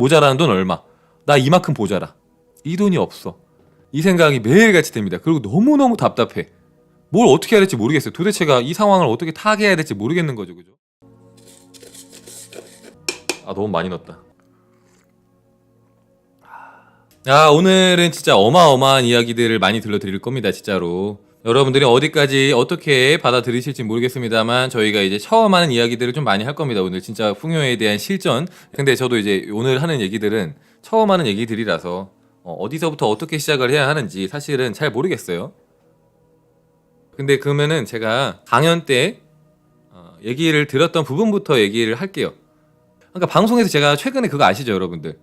모자라는 돈 얼마? 나 이만큼 모자라. 이 돈이 없어. 이 생각이 매일같이 듭니다. 그리고 너무너무 답답해. 뭘 어떻게 해야 될지 모르겠어요. 도대체가 이 상황을 어떻게 타개해야 될지 모르겠는 거죠. 그죠? 아, 너무 많이 넣었다. 아, 오늘은 진짜 어마어마한 이야기들을 많이 들려드릴 겁니다, 진짜로. 여러분들이 어디까지 어떻게 받아들이실지 모르겠습니다만 저희가 이제 처음 하는 이야기들을 좀 많이 할 겁니다. 오늘 진짜 풍요에 대한 실전. 근데 저도 이제 오늘 하는 얘기들은 처음 하는 얘기들이라서 어, 어디서부터 어떻게 시작을 해야 하는지 사실은 잘 모르겠어요. 근데 그러면은 제가 강연 때 어, 얘기를 들었던 부분부터 얘기를 할게요. 그러니까 방송에서 제가 최근에 그거 아시죠, 여러분들?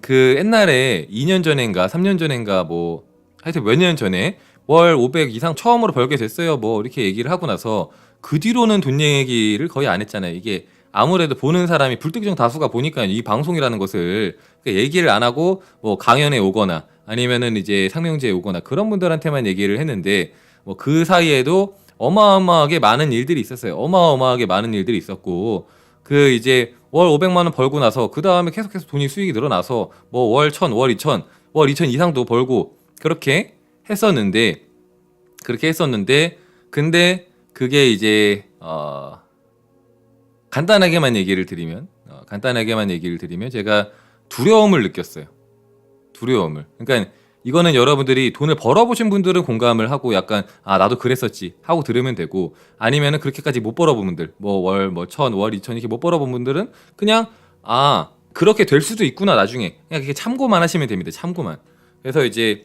그 옛날에 2년 전인가 3년 전인가 뭐 하여튼 몇 년 전에 월 500 이상 처음으로 벌게 됐어요. 뭐 이렇게 얘기를 하고 나서 그 뒤로는 돈 얘기를 거의 안 했잖아요. 이게 아무래도 보는 사람이 불특정 다수가 보니까 이 방송이라는 것을 그러니까 얘기를 안 하고 뭐 강연에 오거나 아니면은 이제 상명제에 오거나 그런 분들한테만 얘기를 했는데 뭐 그 사이에도 어마어마하게 많은 일들이 있었어요. 어마어마하게 많은 일들이 있었고 그 이제 월 500만 원 벌고 나서 그 다음에 계속해서 돈이 수익이 늘어나서 뭐 월 1000, 월 2000, 월 2000 이상도 벌고 그렇게 했었는데 그렇게 했었는데 근데 그게 이제 어 간단하게만 얘기를 드리면 어, 간단하게만 얘기를 드리면 제가 두려움을 느꼈어요. 두려움을. 그러니까 이거는 여러분들이 돈을 벌어보신 분들은 공감을 하고 약간 아 나도 그랬었지 하고 들으면 되고 아니면은 그렇게까지 못 벌어본 분들 뭐 월 뭐 천 월 이천 이렇게 못 벌어본 분들은 그냥 아 그렇게 될 수도 있구나 나중에 그냥 그렇게 참고만 하시면 됩니다 참고만 그래서 이제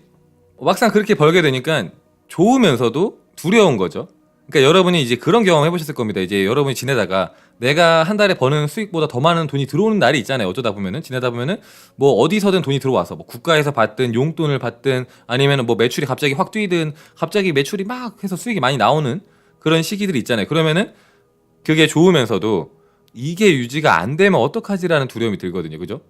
막상 그렇게 벌게 되니까 좋으면서도 두려운 거죠. 그러니까 여러분이 이제 그런 경험 해보셨을 겁니다. 이제 여러분이 지내다가 내가 한 달에 버는 수익보다 더 많은 돈이 들어오는 날이 있잖아요. 어쩌다 보면은. 지내다 보면은 뭐 어디서든 돈이 들어와서 뭐 국가에서 받든 용돈을 받든 아니면은 뭐 매출이 갑자기 확 뛰든 갑자기 매출이 막 해서 수익이 많이 나오는 그런 시기들이 있잖아요. 그러면은 그게 좋으면서도 이게 유지가 안 되면 어떡하지라는 두려움이 들거든요. 그죠?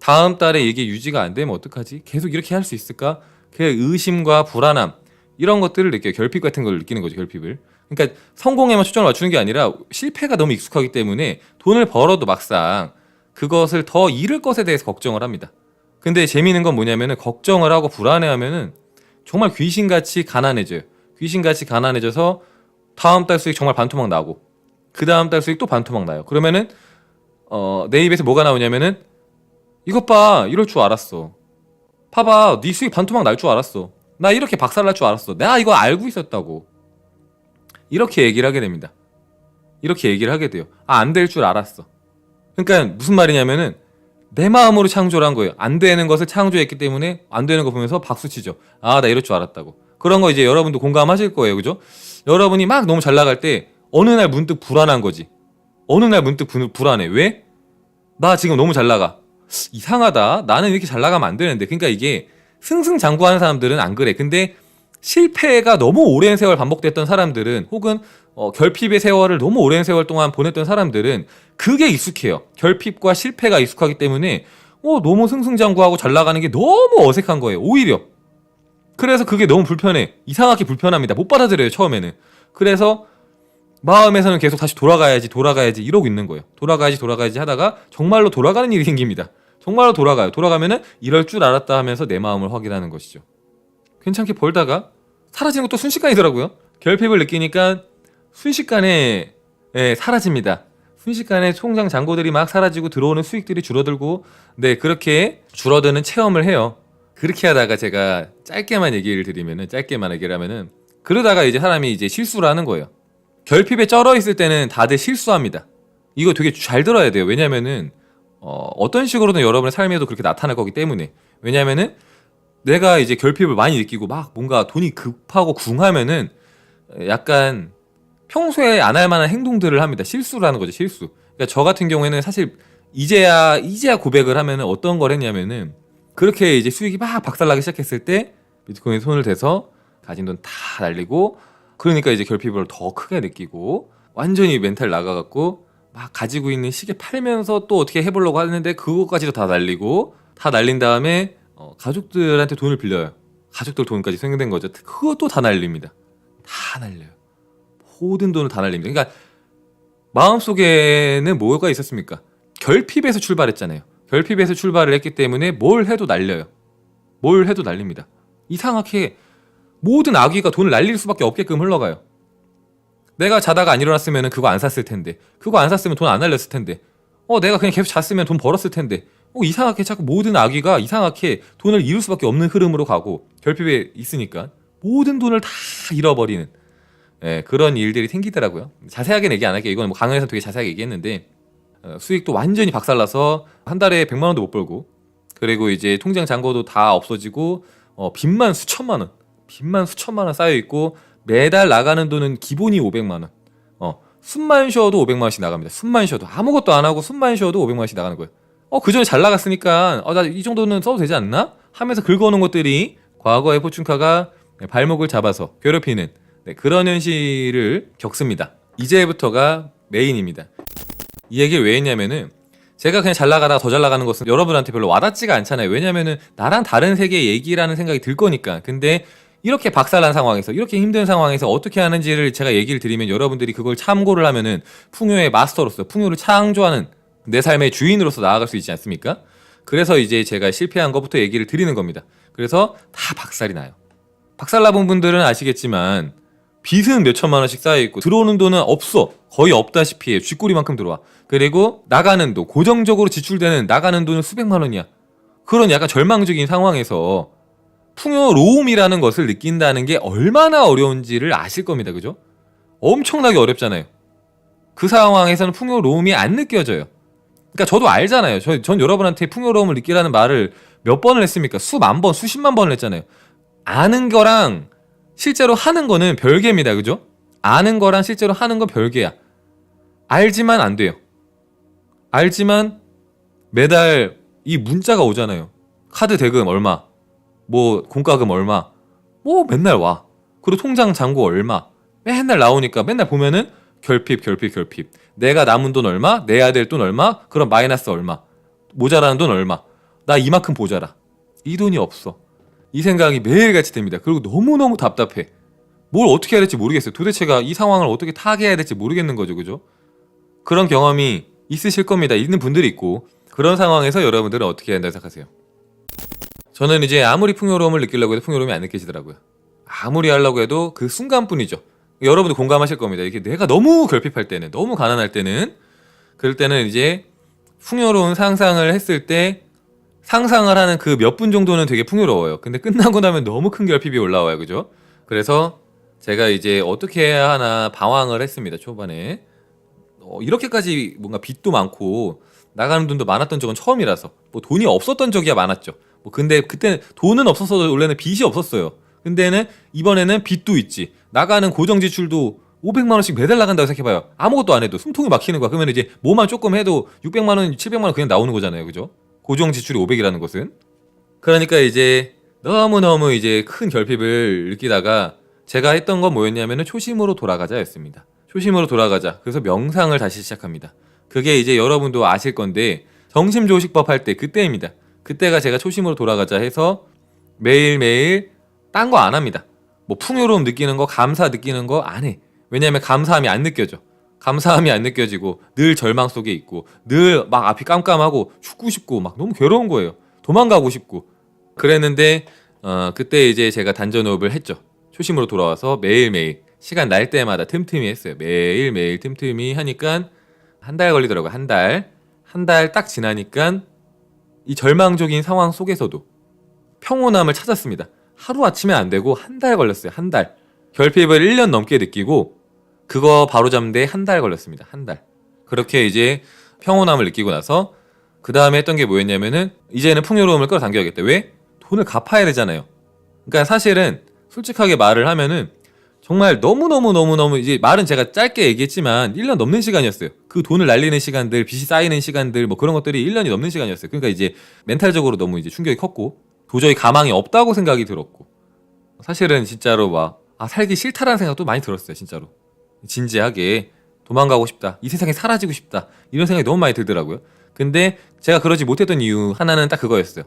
다음 달에 이게 유지가 안 되면 어떡하지? 계속 이렇게 할 수 있을까 그 의심과 불안함 이런 것들을 느껴요 결핍 같은 걸 느끼는 거죠 결핍을 그러니까 성공에만 초점을 맞추는 게 아니라 실패가 너무 익숙하기 때문에 돈을 벌어도 막상 그것을 더 잃을 것에 대해서 걱정을 합니다. 근데 재미있는 건 뭐냐면은 걱정을 하고 불안해하면은 정말 귀신같이 가난해져요. 귀신같이 가난해져서 다음 달 수익 정말 반토막 나고 그 다음 달 수익 또 반토막 나요. 그러면은 어, 내 입에서 뭐가 나오냐면은 이것 봐 이럴 줄 알았어. 봐봐 네 수익 반토막 날 줄 알았어. 나 이렇게 박살 날 줄 알았어. 내가 이거 알고 있었다고. 이렇게 얘기를 하게 됩니다. 이렇게 얘기를 하게 돼요. 아, 안 될 줄 알았어. 그러니까 무슨 말이냐면은 내 마음으로 창조를 한 거예요. 안 되는 것을 창조했기 때문에 안 되는 거 보면서 박수 치죠. 아, 나 이럴 줄 알았다고. 그런 거 이제 여러분도 공감하실 거예요. 그죠? 여러분이 막 너무 잘 나갈 때 어느 날 문득 불안한 거지. 어느 날 문득 부- 불안해. 왜? 나 지금 너무 잘 나가. 이상하다. 나는 이렇게 잘 나가면 안 되는데. 그러니까 이게 승승장구하는 사람들은 안 그래. 근데 실패가 너무 오랜 세월 반복됐던 사람들은 혹은 어, 결핍의 세월을 너무 오랜 세월 동안 보냈던 사람들은 그게 익숙해요. 결핍과 실패가 익숙하기 때문에 어, 너무 승승장구하고 잘 나가는 게 너무 어색한 거예요. 오히려. 그래서 그게 너무 불편해. 이상하게 불편합니다. 못 받아들여요, 처음에는. 그래서 마음에서는 계속 다시 돌아가야지, 돌아가야지 이러고 있는 거예요. 돌아가야지, 돌아가야지 하다가 정말로 돌아가는 일이 생깁니다. 정말로 돌아가요. 돌아가면은 이럴 줄 알았다 하면서 내 마음을 확인하는 것이죠. 괜찮게 벌다가 사라지는 것도 순식간이더라고요. 결핍을 느끼니까 순식간에 예, 사라집니다. 순식간에 통장 잔고들이 막 사라지고 들어오는 수익들이 줄어들고 네 그렇게 줄어드는 체험을 해요. 그렇게 하다가 제가 짧게만 얘기를 드리면은 짧게만 얘기를 하면은 그러다가 이제 사람이 이제 실수를 하는 거예요. 결핍에 쩔어 있을 때는 다들 실수합니다. 이거 되게 잘 들어야 돼요. 왜냐면은 어, 어떤 식으로든 여러분의 삶에도 그렇게 나타날 거기 때문에 왜냐면은 내가 이제 결핍을 많이 느끼고 막 뭔가 돈이 급하고 궁하면은 약간 평소에 안 할 만한 행동들을 합니다. 실수를 하는 거죠, 실수. 그러니까 저 같은 경우에는 사실 이제야 이제야 고백을 하면은 어떤 걸 했냐면은 그렇게 이제 수익이 막 박살나기 시작했을 때 비트코인에 손을 대서 가진 돈 다 날리고 그러니까 이제 결핍을 더 크게 느끼고 완전히 멘탈 나가갖고 막 가지고 있는 시계 팔면서 또 어떻게 해보려고 하는데 그거까지도 다 날리고 다 날린 다음에 어, 가족들한테 돈을 빌려요. 가족들 돈까지 생겨된 거죠. 그것도 다 날립니다. 다 날려요. 모든 돈을 다 날립니다. 그러니까 마음속에는 뭐가 있었습니까? 결핍에서 출발했잖아요. 결핍에서 출발을 했기 때문에 뭘 해도 날려요. 뭘 해도 날립니다. 이상하게 모든 악귀가 돈을 날릴 수밖에 없게끔 흘러가요. 내가 자다가 안 일어났으면 그거 안 샀을 텐데 그거 안 샀으면 돈 안 날렸을 텐데 어 내가 그냥 계속 잤으면 돈 벌었을 텐데 어 이상하게 자꾸 모든 악귀가 이상하게 돈을 잃을 수밖에 없는 흐름으로 가고 결핍에 있으니까 모든 돈을 다 잃어버리는 예, 그런 일들이 생기더라고요. 자세하게는 얘기 안 할게요. 이건 뭐 강연에서 되게 자세하게 얘기했는데 어, 수익도 완전히 박살나서 한 달에 100만 원도 못 벌고 그리고 이제 통장 잔고도 다 없어지고 어, 빚만 수천만 원, 빚만 수천만 원 쌓여 있고 매달 나가는 돈은 기본이 500만 원. 어, 숨만 쉬어도 500만 원씩 나갑니다. 숨만 쉬어도 아무것도 안 하고 숨만 쉬어도 500만 원씩 나가는 거예요. 어, 그 전에 잘 나갔으니까 어, 나 이 정도는 써도 되지 않나? 하면서 긁어오는 것들이 과거의 포춘카가 발목을 잡아서 괴롭히는 네, 그런 현실을 겪습니다. 이제부터가 메인입니다. 이 얘기를 왜 했냐면은 제가 그냥 잘 나가다가 더 잘 나가는 것은 여러분한테 별로 와닿지가 않잖아요. 왜냐면은 나랑 다른 세계의 얘기라는 생각이 들 거니까. 근데 이렇게 박살난 상황에서 이렇게 힘든 상황에서 어떻게 하는지를 제가 얘기를 드리면 여러분들이 그걸 참고를 하면은 풍요의 마스터로서 풍요를 창조하는 내 삶의 주인으로서 나아갈 수 있지 않습니까? 그래서 이제 제가 실패한 것부터 얘기를 드리는 겁니다. 그래서 다 박살이 나요. 박살나본 분들은 아시겠지만 빚은 몇 천만 원씩 쌓여 있고 들어오는 돈은 없어 거의 없다시피 해 쥐꼬리만큼 들어와 그리고 나가는 돈 고정적으로 지출되는 나가는 돈은 수백만 원이야 그런 약간 절망적인 상황에서 풍요로움이라는 것을 느낀다는 게 얼마나 어려운지를 아실 겁니다 그죠 엄청나게 어렵잖아요 그 상황에서는 풍요로움이 안 느껴져요 그러니까 저도 알잖아요 저, 전 여러분한테 풍요로움을 느끼라는 말을 몇 번을 했습니까 수만 번 수십만 번을 했잖아요 아는 거랑 실제로 하는 거는 별개입니다. 그죠? 아는 거랑 실제로 하는 건 별개야. 알지만 안 돼요. 알지만 매달 이 문자가 오잖아요. 카드 대금 얼마, 뭐 공과금 얼마, 뭐 맨날 와. 그리고 통장 잔고 얼마, 맨날 나오니까 맨날 보면은 결핍, 결핍, 결핍. 내가 남은 돈 얼마, 내야 될 돈 얼마, 그럼 마이너스 얼마, 모자라는 돈 얼마. 나 이만큼 모자라. 이 돈이 없어. 이 생각이 매일같이 듭니다. 그리고 너무너무 답답해. 뭘 어떻게 해야 될지 모르겠어요. 도대체가 이 상황을 어떻게 타개해야 될지 모르겠는 거죠. 그죠? 그런 경험이 있으실 겁니다. 있는 분들이 있고 그런 상황에서 여러분들은 어떻게 해야 한다고 생각하세요? 저는 이제 아무리 풍요로움을 느끼려고 해도 풍요로움이 안 느껴지더라고요. 아무리 하려고 해도 그 순간뿐이죠. 여러분도 공감하실 겁니다. 이게 내가 너무 결핍할 때는, 너무 가난할 때는, 그럴 때는 이제 풍요로운 상상을 했을 때 상상을 하는 그 몇 분 정도는 되게 풍요로워요. 근데 끝나고 나면 너무 큰 결핍이 올라와요. 그죠? 그래서 제가 이제 어떻게 해야 하나 방황을 했습니다. 초반에. 어, 이렇게까지 뭔가 빚도 많고 나가는 돈도 많았던 적은 처음이라서 뭐 돈이 없었던 적이야 많았죠. 뭐 근데 그때 돈은 없었어도 원래는 빚이 없었어요. 근데는 이번에는 빚도 있지. 나가는 고정 지출도 500만 원씩 매달 나간다고 생각해봐요. 아무것도 안 해도 숨통이 막히는 거야. 그러면 이제 뭐만 조금 해도 600만 원, 700만 원 그냥 나오는 거잖아요. 그죠? 고정 지출이 500이라는 것은 그러니까 이제 너무 너무 이제 큰 결핍을 느끼다가 제가 했던 건 뭐였냐면은 초심으로 돌아가자였습니다. 초심으로 돌아가자. 그래서 명상을 다시 시작합니다. 그게 이제 여러분도 아실 건데 정심조식법 할 때 그때입니다. 그때가 제가 초심으로 돌아가자 해서 매일매일 딴 거 안 합니다. 뭐 풍요로움 느끼는 거, 감사 느끼는 거 안 해. 왜냐하면 감사함이 안 느껴져. 감사함이 안 느껴지고 늘 절망 속에 있고 늘 막 앞이 깜깜하고 죽고 싶고 막 너무 괴로운 거예요. 도망가고 싶고 그랬는데 어, 그때 이제 제가 단전호흡을 했죠. 초심으로 돌아와서 매일매일 시간 날 때마다 틈틈이 했어요. 매일매일 틈틈이 하니까 한 달 걸리더라고요. 한 달. 한 달 딱 지나니까 이 절망적인 상황 속에서도 평온함을 찾았습니다. 하루아침에 안 되고 한 달 걸렸어요. 한 달. 결핍을 1년 넘게 느끼고 그거 바로 잡는데 한 달 걸렸습니다. 한 달. 그렇게 이제 평온함을 느끼고 나서 그 다음에 했던 게 뭐였냐면은 이제는 풍요로움을 끌어당겨야겠다. 왜? 돈을 갚아야 되잖아요. 그러니까 사실은 솔직하게 말을 하면은 정말 너무너무너무너무 이제 말은 제가 짧게 얘기했지만 1년 넘는 시간이었어요. 그 돈을 날리는 시간들, 빚이 쌓이는 시간들 뭐 그런 것들이 1년이 넘는 시간이었어요. 그러니까 이제 멘탈적으로 너무 이제 충격이 컸고 도저히 가망이 없다고 생각이 들었고 사실은 진짜로 막 아, 살기 싫다라는 생각도 많이 들었어요. 진짜로. 진지하게 도망가고 싶다. 이 세상에 사라지고 싶다. 이런 생각이 너무 많이 들더라고요. 근데 제가 그러지 못했던 이유 하나는 딱 그거였어요.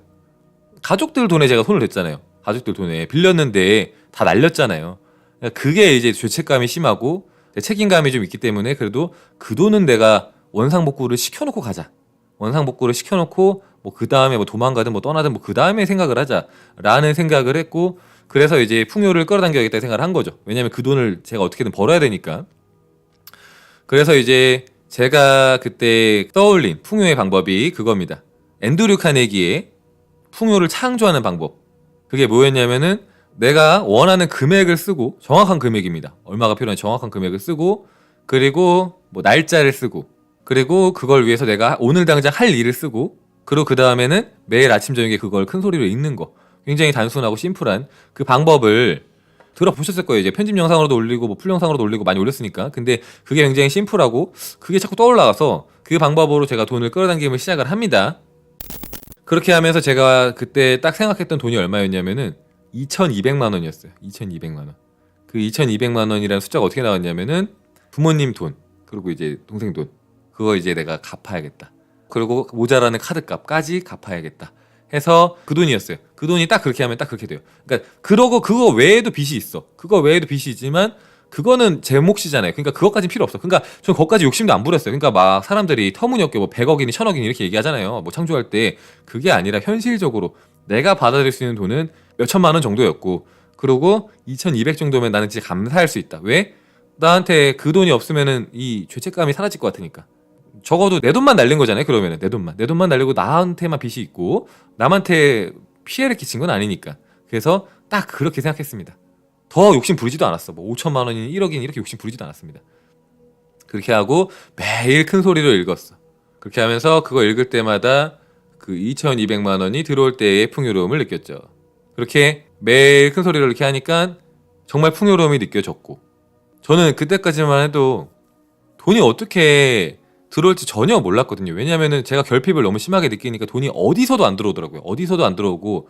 가족들 돈에 제가 손을 댔잖아요. 가족들 돈에 빌렸는데 다 날렸잖아요. 그러니까 그게 이제 죄책감이 심하고 책임감이 좀 있기 때문에 그래도 그 돈은 내가 원상복구를 시켜놓고 가자. 원상복구를 시켜놓고 뭐 그 다음에 뭐 도망가든 뭐 떠나든 뭐 그 다음에 생각을 하자라는 생각을 했고 그래서 이제 풍요를 끌어당겨야겠다 생각을 한 거죠. 왜냐하면 그 돈을 제가 어떻게든 벌어야 되니까. 그래서 이제 제가 그때 떠올린 풍요의 방법이 그겁니다. 앤드류 카네기의 풍요를 창조하는 방법. 그게 뭐였냐면은 내가 원하는 금액을 쓰고 정확한 금액입니다. 얼마가 필요한 정확한 금액을 쓰고 그리고 뭐 날짜를 쓰고 그리고 그걸 위해서 내가 오늘 당장 할 일을 쓰고 그리고 그 다음에는 매일 아침 저녁에 그걸 큰 소리로 읽는 거. 굉장히 단순하고 심플한 그 방법을 들어보셨을 거예요. 이제 편집 영상으로도 올리고 뭐풀 영상으로도 올리고 많이 올렸으니까. 근데 그게 굉장히 심플하고 그게 자꾸 떠올라와서 그 방법으로 제가 돈을 끌어당김을 시작을 합니다. 그렇게 하면서 제가 그때 딱 생각했던 돈이 얼마였냐면은 2,200만 원이었어요. 2,200만 원. 그 2,200만 원이라는 숫자가 어떻게 나왔냐면은 부모님 돈 그리고 이제 동생 돈 그거 이제 내가 갚아야겠다. 그리고 모자라는 카드값까지 갚아야겠다. 해서 그 돈이었어요. 그 돈이 딱 그렇게 하면 딱 그렇게 돼요. 그러니까 그러고 그거 외에도 빚이 있어. 그거 외에도 빚이 있지만 그거는 제 몫이잖아요. 그러니까 그것까지 필요 없어. 그러니까 전 거기까지 욕심도 안 부렸어요. 그러니까 막 사람들이 터무니없게 뭐 100억이니 1000억이니 이렇게 얘기하잖아요. 뭐 창조할 때 그게 아니라 현실적으로 내가 받아들일 수 있는 돈은 몇 천만 원 정도였고 그리고 2200 정도면 나는 진짜 감사할 수 있다. 왜? 나한테 그 돈이 없으면은 이 죄책감이 사라질 것 같으니까. 적어도 내 돈만 날린 거잖아요. 그러면은 내 돈만 내 돈만 날리고 나한테만 빚이 있고 남한테 피해를 끼친 건 아니니까. 그래서 딱 그렇게 생각했습니다. 더 욕심 부리지도 않았어. 뭐 5천만 원이니 1억이니 이렇게 욕심 부리지도 않았습니다. 그렇게 하고 매일 큰 소리로 읽었어. 그렇게 하면서 그거 읽을 때마다 그 2,200만 원이 들어올 때의 풍요로움을 느꼈죠. 그렇게 매일 큰 소리로 이렇게 하니까 정말 풍요로움이 느껴졌고 저는 그때까지만 해도 돈이 어떻게 들어올지 전혀 몰랐거든요. 왜냐면은 제가 결핍을 너무 심하게 느끼니까 돈이 어디서도 안 들어오더라고요. 어디서도 안 들어오고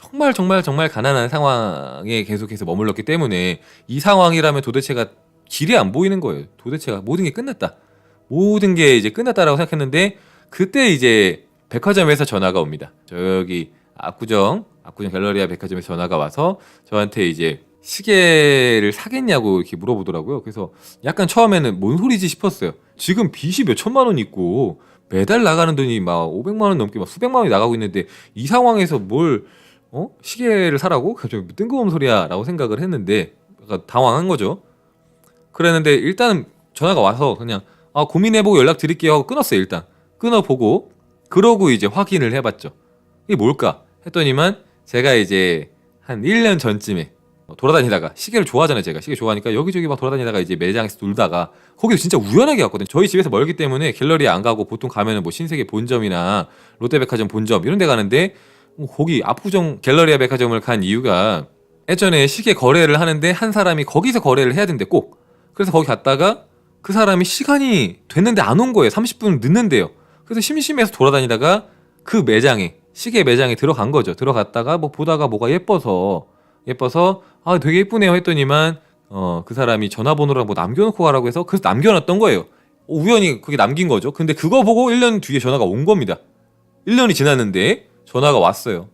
정말 정말 정말 가난한 상황에 계속해서 머물렀기 때문에 이 상황이라면 도대체가 길이 안 보이는 거예요. 도대체가 모든 게 끝났다. 모든 게 이제 끝났다라고 생각했는데 그때 이제 백화점에서 전화가 옵니다. 저기 압구정 압구정 갤러리아 백화점에서 전화가 와서 저한테 이제 시계를 사겠냐고 이렇게 물어보더라고요. 그래서 약간 처음에는 뭔 소리지 싶었어요. 지금 빚이 몇 천만 원 있고 매달 나가는 돈이 막 500만 원 넘게 막 수백만 원이 나가고 있는데 이 상황에서 뭘 어? 시계를 사라고? 갑자기 뜬금없는 소리야라고 생각을 했는데 약간 당황한 거죠. 그랬는데 일단 전화가 와서 그냥 아 고민해보고 연락 드릴게요 하고 끊었어요 일단 끊어보고 그러고 이제 확인을 해봤죠. 이게 뭘까 했더니만 제가 이제 한 1년 전쯤에 돌아다니다가 시계를 좋아하잖아요 제가. 시계 좋아하니까 여기저기 막 돌아다니다가 이제 매장에서 놀다가 거기서 진짜 우연하게 갔거든요. 저희 집에서 멀기 때문에 갤러리에 안 가고 보통 가면은 뭐 신세계 본점이나 롯데백화점 본점 이런 데 가는데 뭐 거기 압구정 갤러리아 백화점을 간 이유가 예전에 시계 거래를 하는데 한 사람이 거기서 거래를 해야 된대 꼭. 그래서 거기 갔다가 그 사람이 시간이 됐는데 안 온 거예요. 30분 늦는데요. 그래서 심심해서 돌아다니다가 그 매장에 시계 매장에 들어간 거죠. 들어갔다가 뭐 보다가 뭐가 예뻐서 예뻐서 아 되게 예쁘네요 했더니만 어 그 사람이 전화번호랑 뭐 남겨놓고 가라고 해서 그래서 남겨놨던 거예요. 어, 우연히 그게 남긴 거죠. 근데 그거 보고 1년 뒤에 전화가 온 겁니다. 1년이 지났는데 전화가 왔어요.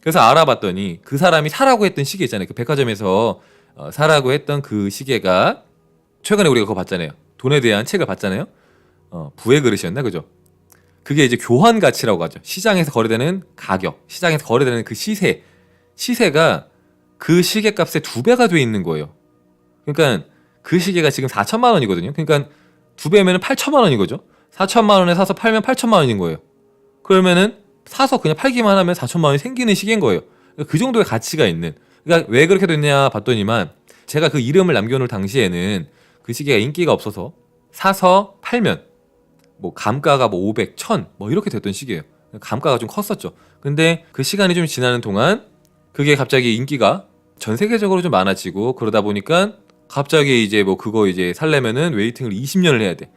그래서 알아봤더니 그 사람이 사라고 했던 시계 있잖아요. 그 백화점에서 어, 사라고 했던 그 시계가 최근에 우리가 그거 봤잖아요. 돈에 대한 책을 봤잖아요. 어, 부의 그릇이었나? 그죠 그게 이제 교환 가치라고 하죠 시장에서 거래되는 가격 시장에서 거래되는 그 시세 시세가 그 시계 값의 두 배가 돼 있는 거예요. 그러니까 그 시계가 지금 4천만 원이거든요. 그러니까 두 배면은 8천만 원인 거죠. 4천만 원에 사서 팔면 8천만 원인 거예요. 그러면은 사서 그냥 팔기만 하면 4천만 원이 생기는 시계인 거예요. 그러니까 그 정도의 가치가 있는. 그러니까 왜 그렇게 됐냐 봤더니만 제가 그 이름을 남겨놓을 당시에는 그 시계가 인기가 없어서 사서 팔면 뭐 감가가 뭐 500, 1000, 뭐 이렇게 됐던 시계예요. 감가가 좀 컸었죠. 근데 그 시간이 좀 지나는 동안 그게 갑자기 인기가 전 세계적으로 좀 많아지고 그러다 보니까 갑자기 이제 뭐 그거 이제 살려면은 웨이팅을 20년을 해야 돼.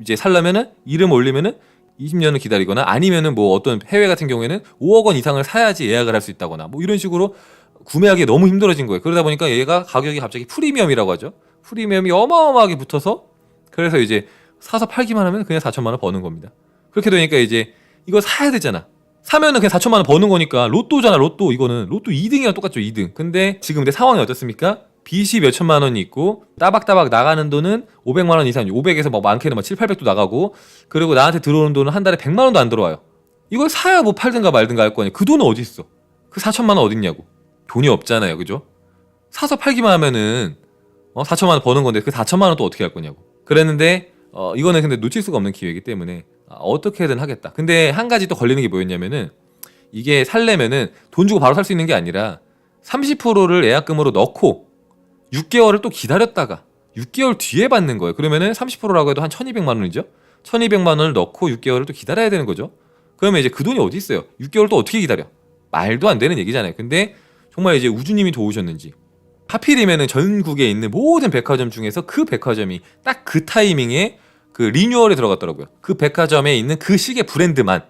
이제 살려면은 이름 올리면은 20년을 기다리거나 아니면은 뭐 어떤 해외 같은 경우에는 5억 원 이상을 사야지 예약을 할 수 있다거나 뭐 이런 식으로 구매하기 너무 힘들어진 거예요. 그러다 보니까 얘가 가격이 갑자기 프리미엄이라고 하죠. 프리미엄이 어마어마하게 붙어서 그래서 이제 사서 팔기만 하면 그냥 4천만 원 버는 겁니다. 그렇게 되니까 이제 이거 사야 되잖아. 사면은 그냥 4천만 원 버는 거니까 로또잖아 로또 이거는 로또 2등이랑 똑같죠 2등 근데 지금 근데 상황이 어떻습니까 빚이 몇 천만 원이 있고 따박따박 나가는 돈은 500만 원 이상 500에서 뭐 많게는 막 7, 800도 나가고 그리고 나한테 들어오는 돈은 한 달에 100만 원도 안 들어와요 이걸 사야 뭐 팔든가 말든가 할 거 아니야. 그 돈은 어디 있어? 그 4천만 원 어딨냐고. 돈이 없잖아요. 그죠? 사서 팔기만 하면은 어 4천만 원 버는 건데 그 4천만 원 또 어떻게 할 거냐고. 그랬는데 어 이거는 근데 놓칠 수가 없는 기회이기 때문에 아, 어떻게든 하겠다. 근데 한 가지 또 걸리는 게 뭐였냐면은 이게 살려면은 돈 주고 바로 살 수 있는 게 아니라 30%를 예약금으로 넣고 6개월을 또 기다렸다가 6개월 뒤에 받는 거예요. 그러면은 30%라고 해도 한 1,200만 원이죠. 1,200만 원을 넣고 6개월을 또 기다려야 되는 거죠. 그러면 이제 그 돈이 어디 있어요? 6개월 또 어떻게 기다려? 말도 안 되는 얘기잖아요. 근데 정말 이제 우주님이 도우셨는지 하필이면은 전국에 있는 모든 백화점 중에서 그 백화점이 딱 그 타이밍에 그 리뉴얼에 들어갔더라고요. 그 백화점에 있는 그 시계 브랜드만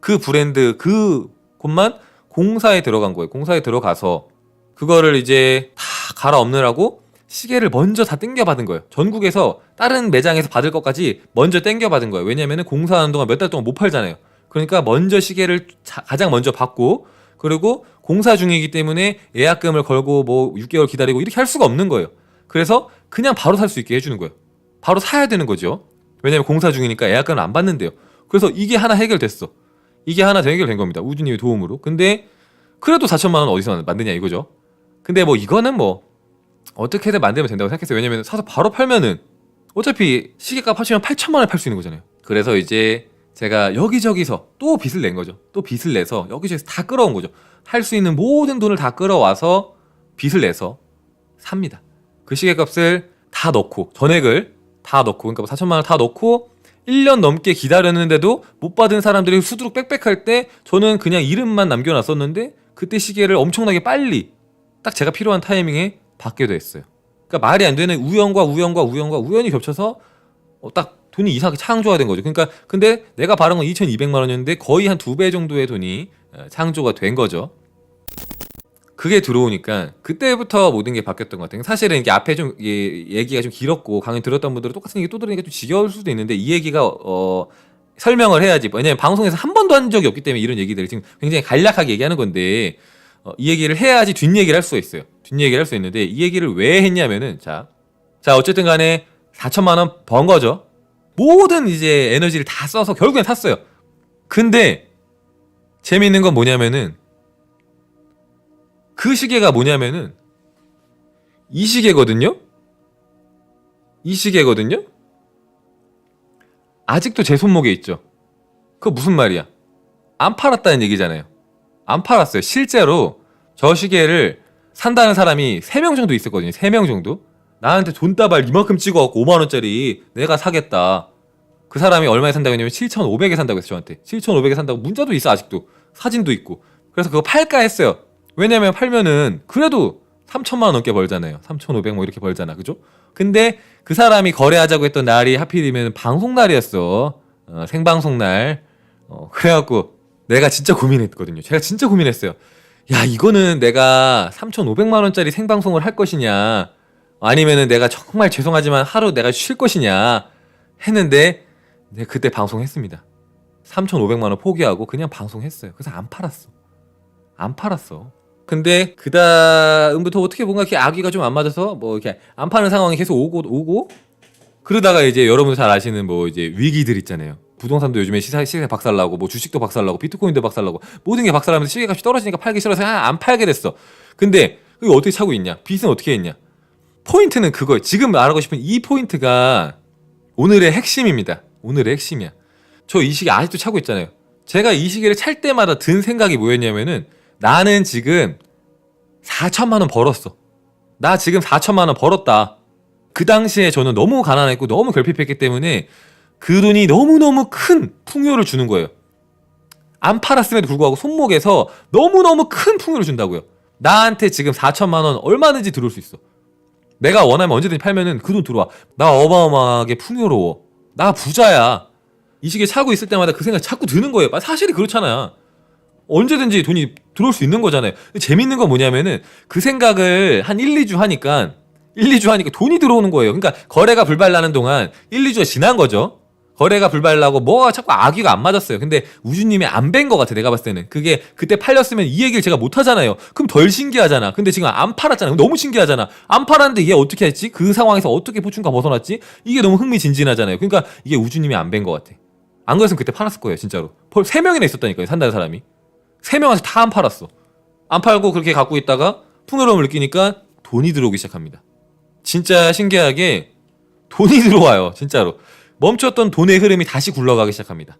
그 브랜드 그 곳만 공사에 들어간 거예요. 공사에 들어가서 그거를 이제 다 갈아엎느라고 시계를 먼저 다 땡겨 받은 거예요. 전국에서 다른 매장에서 받을 것까지 먼저 땡겨 받은 거예요. 왜냐면은 공사하는 동안 몇 달 동안 못 팔잖아요. 그러니까 먼저 시계를 자- 가장 먼저 받고 그리고 공사 중이기 때문에 예약금을 걸고 뭐 6개월 기다리고 이렇게 할 수가 없는 거예요. 그래서 그냥 바로 살 수 있게 해주는 거예요. 바로 사야 되는 거죠. 왜냐면 공사 중이니까 예약금을 안 받는데요. 그래서 이게 하나 해결됐어. 이게 하나 더 해결된 겁니다. 우주님의 도움으로. 근데 그래도 4천만 원 어디서 만드냐 이거죠. 근데 뭐 이거는 뭐 어떻게든 만들면 된다고 생각했어요. 왜냐면 사서 바로 팔면은 어차피 시계값 하시면 8천만 원에 팔 수 있는 거잖아요. 그래서 이제 제가 여기저기서 또 빚을 낸 거죠. 또 빚을 내서 여기저기서 다 끌어온 거죠. 할 수 있는 모든 돈을 다 끌어와서 빚을 내서 삽니다. 그 시계값을 다 넣고 전액을 다 넣고 그러니까 뭐 4천만 원 다 넣고 1년 넘게 기다렸는데도 못 받은 사람들이 수두룩 빽빽할 때 저는 그냥 이름만 남겨놨었는데 그때 시계를 엄청나게 빨리 딱 제가 필요한 타이밍에 받게 됐어요. 그러니까 말이 안 되는 우연과 우연과 우연과 우연이 겹쳐서 어, 딱 돈이 이상하게 창조가 된 거죠. 그러니까 근데 내가 바른 건 2,200만 원이었는데 거의 한 두 배 정도의 돈이 어, 창조가 된 거죠. 그게 들어오니까 그때부터 모든 게 바뀌었던 것 같아요. 사실은 이게 앞에 좀 이, 얘기가 좀 길었고 강의 들었던 분들은 똑같은 얘기 또 들으니까 좀 지겨울 수도 있는데 이 얘기가 어 설명을 해야지. 왜냐면 방송에서 한 번도 한 적이 없기 때문에 이런 얘기들을 지금 굉장히 간략하게 얘기하는 건데 어, 이 얘기를 해야지 뒷얘기를 할 수가 있어요. 뒷얘기를 할 수 있는데 이 얘기를 왜 했냐면은 자, 자 어쨌든 간에 4천만 원 번 거죠. 모든 이제 에너지를 다 써서 결국엔 샀어요. 근데 재미있는 건 뭐냐면은 그 시계가 뭐냐면은 이 시계거든요. 이 시계거든요. 아직도 제 손목에 있죠. 그거 무슨 말이야? 안 팔았다는 얘기잖아요. 안 팔았어요. 실제로 저 시계를 산다는 사람이 3명 정도 있었거든요. 3명 정도. 나한테 돈다발 이만큼 찍어갖고 5만원짜리 내가 사겠다. 그 사람이 얼마에 산다고 했냐면 7,500에 산다고 했어요. 저한테. 7,500에 산다고 문자도 있어, 아직도. 사진도 있고. 그래서 그거 팔까 했어요. 왜냐면 팔면은 그래도 3천만 원 넘게 벌잖아요. 3,500 뭐 이렇게 벌잖아. 그죠? 근데 그 사람이 거래하자고 했던 날이 하필이면 방송 날이었어. 어, 생방송 날. 어, 그래갖고 내가 진짜 고민했거든요. 제가 진짜 고민했어요. 야, 이거는 내가 3,500만 원짜리 생방송을 할 것이냐, 아니면은 내가 정말 죄송하지만 하루 내가 쉴 것이냐 했는데, 네, 그때 방송했습니다. 3,500만 원 포기하고 그냥 방송했어요. 그래서 안 팔았어. 안 팔았어. 근데 그 다음부터 어떻게 뭔가 이렇게 아기가 좀 안 맞아서 뭐 이렇게 안 파는 상황이 계속 오고 오고 그러다가 이제 여러분 잘 아시는 뭐 이제 위기들 있잖아요. 부동산도 요즘에 시세, 박살나고 뭐 주식도 박살나고 비트코인도 박살나고 모든 게 박살나면서 시계값이 떨어지니까 팔기 싫어서 아, 안 팔게 됐어. 근데 그거 어떻게 차고 있냐? 빚은 어떻게 했냐? 포인트는 그거예요. 지금 말하고 싶은 이 포인트가 오늘의 핵심입니다. 오늘의 핵심이야. 저 이 시계 아직도 차고 있잖아요. 제가 이 시계를 찰 때마다 든 생각이 뭐였냐면은 나는 지금 4천만 원 벌었어. 나 지금 4천만 원 벌었다. 그 당시에 저는 너무 가난했고 너무 결핍했기 때문에 그 돈이 너무너무 큰 풍요를 주는 거예요. 안 팔았음에도 불구하고 손목에서 너무너무 큰 풍요를 준다고요. 나한테 지금 4천만 원 얼마든지 들어올 수 있어. 내가 원하면 언제든지 팔면은 그 돈 들어와. 나 어마어마하게 풍요로워. 나 부자야. 이 시계 차고 있을 때마다 그 생각이 자꾸 드는 거예요. 사실이 그렇잖아. 언제든지 돈이 들어올 수 있는 거잖아요. 재밌는 건 뭐냐면은 그 생각을 한 1, 2주 하니까 1, 2주 하니까 돈이 들어오는 거예요. 그러니까 거래가 불발나는 동안 1, 2주가 지난 거죠. 거래가 불발나고 뭐가 자꾸 아기가 안 맞았어요. 근데 우주님이 안 뵌 것 같아. 내가 봤을 때는. 그게 그때 팔렸으면 이 얘기를 제가 못 하잖아요. 그럼 덜 신기하잖아. 근데 지금 안 팔았잖아. 너무 신기하잖아. 안 팔았는데 얘 어떻게 했지? 그 상황에서 어떻게 포춘과 벗어났지? 이게 너무 흥미진진하잖아요. 그러니까 이게 우주님이 안 뵌 것 같아. 안 그랬으면 그때 팔았을 거예요, 진짜로. 펄 3명이나 있었다니까요, 산다는 사람이. 3명한테 다 안 팔았어. 안 팔고 그렇게 갖고 있다가 풍요로움을 느끼니까 돈이 들어오기 시작합니다. 진짜 신기하게 돈이 들어와요, 진짜로. 멈췄던 돈의 흐름이 다시 굴러가기 시작합니다.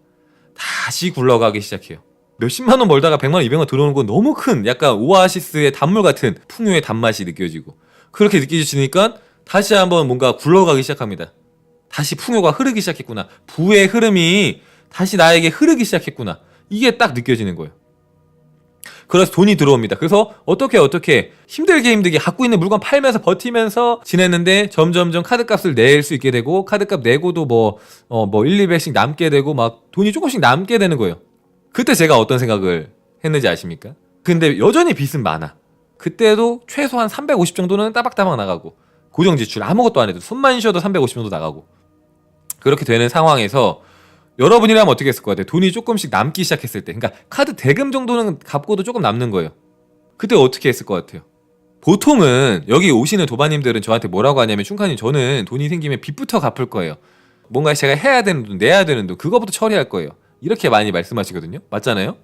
다시 굴러가기 시작해요. 몇십만 원 벌다가 백만 원, 이백만 원 들어오는 건 너무 큰 약간 오아시스의 단물 같은 풍요의 단맛이 느껴지고 그렇게 느껴지니까 다시 한번 뭔가 굴러가기 시작합니다. 다시 풍요가 흐르기 시작했구나. 부의 흐름이 다시 나에게 흐르기 시작했구나. 이게 딱 느껴지는 거예요. 그래서 돈이 들어옵니다. 그래서 어떻게 어떻게 힘들게 힘들게 갖고 있는 물건 팔면서 버티면서 지냈는데 점점점 카드값을 낼 수 있게 되고 카드값 내고도 뭐어 뭐 1, 200씩 남게 되고 막 돈이 조금씩 남게 되는 거예요. 그때 제가 어떤 생각을 했는지 아십니까? 근데 여전히 빚은 많아. 그때도 최소한 350 정도는 따박따박 나가고 고정 지출 아무것도 안 해도 숨만 쉬어도 350 정도 나가고 그렇게 되는 상황에서 여러분이라면 어떻게 했을 것 같아요? 돈이 조금씩 남기 시작했을 때 그러니까 카드 대금 정도는 갚고도 조금 남는 거예요. 그때 어떻게 했을 것 같아요? 보통은 여기 오시는 도바님들은 저한테 뭐라고 하냐면 충칸님 저는 돈이 생기면 빚부터 갚을 거예요. 뭔가 제가 해야 되는 돈, 내야 되는 돈 그거부터 처리할 거예요. 이렇게 많이 말씀하시거든요. 맞잖아요?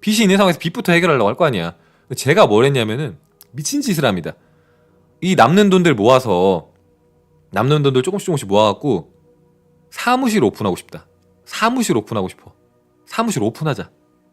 빚이 있는 상황에서 빚부터 해결하려고 할 거 아니야. 제가 뭘 했냐면은 미친 짓을 합니다. 이 남는 돈들 모아서 남는 돈들 조금씩 조금씩 모아갖고 사무실 오픈하고 싶다. 사무실 오픈하고 싶어. 사무실 오픈하자.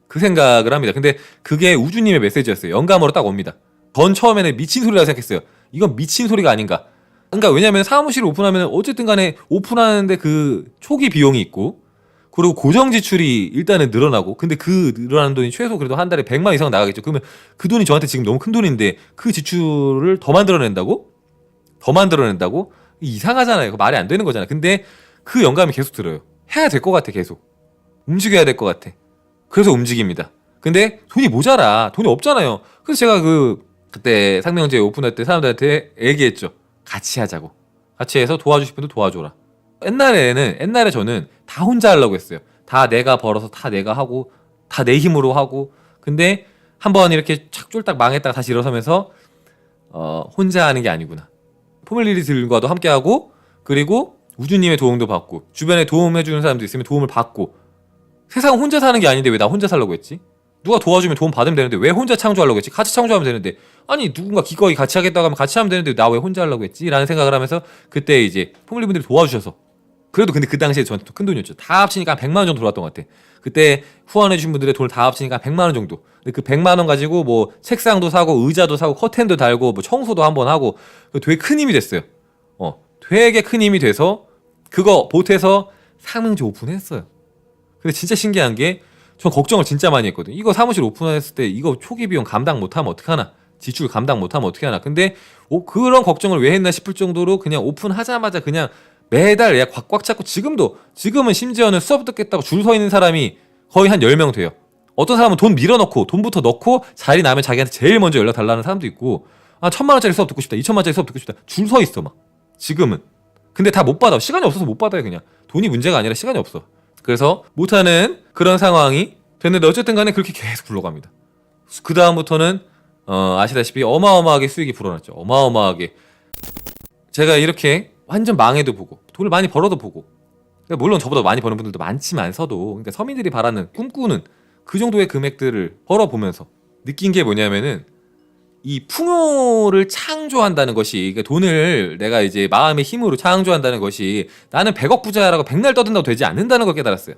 그 생각을 합니다. 근데 그게 우주님의 메시지였어요. 영감으로 딱 옵니다. 전 처음에는 미친 소리라 생각했어요. 이건 미친 소리가 아닌가. 그러니까 왜냐면 사무실 오픈하면 어쨌든 간에 오픈하는데 그 초기 비용이 있고 그리고 고정 지출이 일단은 늘어나고 근데 그 늘어나는 돈이 최소 그래도 한 달에 100만 이상 나가겠죠. 그러면 그 돈이 저한테 지금 너무 큰 돈인데 그 지출을 더 만들어낸다고? 더 만들어낸다고? 이상하잖아요. 그 말이 안 되는 거잖아요. 근데 그 영감이 계속 들어요. 해야 될 것 같아, 계속. 움직여야 될 것 같아. 그래서 움직입니다. 근데 돈이 모자라. 돈이 없잖아요. 그래서 제가 그, 그때 상명제 오픈할 때 사람들한테 얘기했죠. 같이 하자고. 같이 해서 도와주실 분들 도와줘라. 옛날에는, 옛날에 저는 다 혼자 하려고 했어요. 다 내가 벌어서 다 내가 하고, 다 내 힘으로 하고. 근데 한번 이렇게 착 쫄딱 망했다가 다시 일어서면서, 어, 혼자 하는 게 아니구나. 포밀리들과도 함께 하고, 그리고 우주님의 도움도 받고 주변에 도움해주는 사람도 있으면 도움을 받고 세상 혼자 사는 게 아닌데 왜 나 혼자 살려고 했지? 누가 도와주면 도움 받으면 되는데 왜 혼자 창조하려고 했지? 같이 창조하면 되는데 아니 누군가 기꺼이 같이 하겠다고 하면 같이 하면 되는데 나 왜 혼자 하려고 했지? 라는 생각을 하면서 그때 이제 포밀리분들이 도와주셔서 그래도 근데 그 당시에 저한테 큰 돈이었죠. 다 합치니까 한 100만 원 정도 들어왔던 것 같아. 그때 후원해 주신 분들의 돈을 다 합치니까 한 100만 원 정도. 근데 그 100만 원 가지고 뭐 책상도 사고 의자도 사고 커튼도 달고 뭐 청소도 한 번 하고 되게 큰 힘이 됐어요. 어, 되게 큰 힘이 돼서 그거 보태서 상명제 오픈했어요. 근데 진짜 신기한 게 전 걱정을 진짜 많이 했거든요. 이거 사무실 오픈했을 때 이거 초기 비용 감당 못하면 어떡하나? 지출 감당 못하면 어떻게 하나? 근데 오, 그런 걱정을 왜 했나 싶을 정도로 그냥 오픈하자마자 그냥 매달 예약 꽉꽉 잡고 지금도 지금은 심지어는 수업 듣겠다고 줄 서 있는 사람이 거의 한 10명 돼요. 어떤 사람은 돈 밀어넣고 돈부터 넣고 자리 나면 자기한테 제일 먼저 연락 달라는 사람도 있고 아 천만 원짜리 수업 듣고 싶다, 이천만 원짜리 수업 듣고 싶다 줄 서 있어 막 지금은 근데 다 못 받아. 시간이 없어서 못 받아요, 그냥. 돈이 문제가 아니라 시간이 없어. 그래서 못하는 그런 상황이 됐는데 어쨌든 간에 그렇게 계속 굴러갑니다. 그 다음부터는 어, 아시다시피 어마어마하게 수익이 불어났죠. 어마어마하게. 제가 이렇게 완전 망해도 보고 돈을 많이 벌어도 보고 그러니까 물론 저보다 많이 버는 분들도 많지만서도 그러니까 서민들이 바라는 꿈꾸는 그 정도의 금액들을 벌어보면서 느낀 게 뭐냐면은 이 풍요를 창조한다는 것이 그러니까 돈을 내가 이제 마음의 힘으로 창조한다는 것이 나는 100억 부자라고 백날 떠든다고 되지 않는다는 걸 깨달았어요.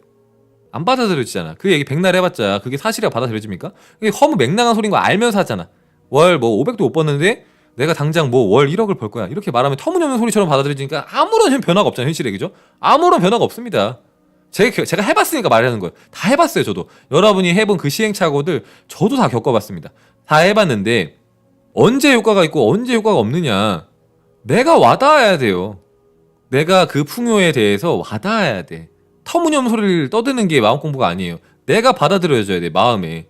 안 받아들여지잖아. 그 얘기 백날 해봤자 그게 사실이라고 받아들여집니까? 그게 허무 맹랑한 소리인 거 알면서 하잖아. 월 뭐 500도 못 벌는데 내가 당장 뭐 월 1억을 벌 거야. 이렇게 말하면 터무니없는 소리처럼 받아들여지니까 아무런 변화가 없잖아요. 현실에 그죠? 아무런 변화가 없습니다. 제가, 제가 해봤으니까 말하는 거예요. 다 해봤어요, 저도. 여러분이 해본 그 시행착오들 저도 다 겪어봤습니다. 다 해봤는데 언제 효과가 있고 언제 효과가 없느냐. 내가 와닿아야 돼요. 내가 그 풍요에 대해서 와닿아야 돼. 터무니없는 소리를 떠드는 게 마음 공부가 아니에요. 내가 받아들여줘야 돼, 마음에.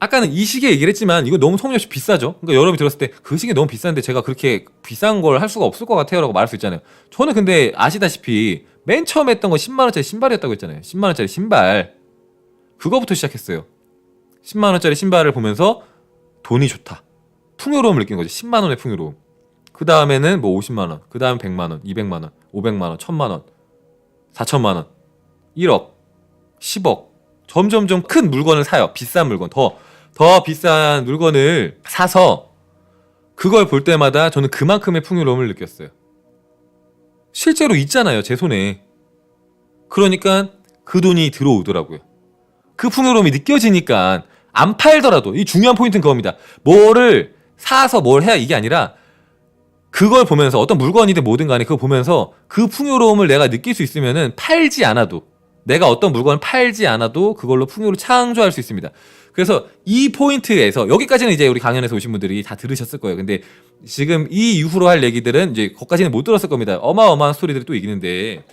아까는 이 시계 얘기를 했지만 이거 너무 성역시 비싸죠? 그러니까 여러분이 들었을 때 그 시계 너무 비싼데 제가 그렇게 비싼 걸 할 수가 없을 것 같아요 라고 말할 수 있잖아요. 저는 근데 아시다시피 맨 처음 했던 거 10만 원짜리 신발이었다고 했잖아요. 10만 원짜리 신발. 그거부터 시작했어요. 10만 원짜리 신발을 보면서 돈이 좋다. 풍요로움을 느낀 거죠. 10만 원의 풍요로움. 그 다음에는 뭐 50만 원, 그 다음 100만 원, 200만 원, 500만 원, 1000만 원, 4천만 원, 1억. 10억 점점점 큰 물건을 사요. 비싼 물건 더 더 비싼 물건을 사서 그걸 볼 때마다 저는 그만큼의 풍요로움을 느꼈어요. 실제로 있잖아요, 제 손에. 그러니까 그 돈이 들어오더라고요. 그 풍요로움이 느껴지니까 안 팔더라도 이 중요한 포인트는 그겁니다. 뭐를 사서 뭘 해야 이게 아니라 그걸 보면서 어떤 물건이든 뭐든 간에 그거 보면서 그 풍요로움을 내가 느낄 수 있으면은 팔지 않아도 내가 어떤 물건을 팔지 않아도 그걸로 풍요를 창조할 수 있습니다. 그래서 이 포인트에서 여기까지는 이제 우리 강연에서 오신 분들이 다 들으셨을 거예요. 근데 지금 이 이후로 할 얘기들은 이제 거기까지는 못 들었을 겁니다. 어마어마한 스토리들이 또 있는데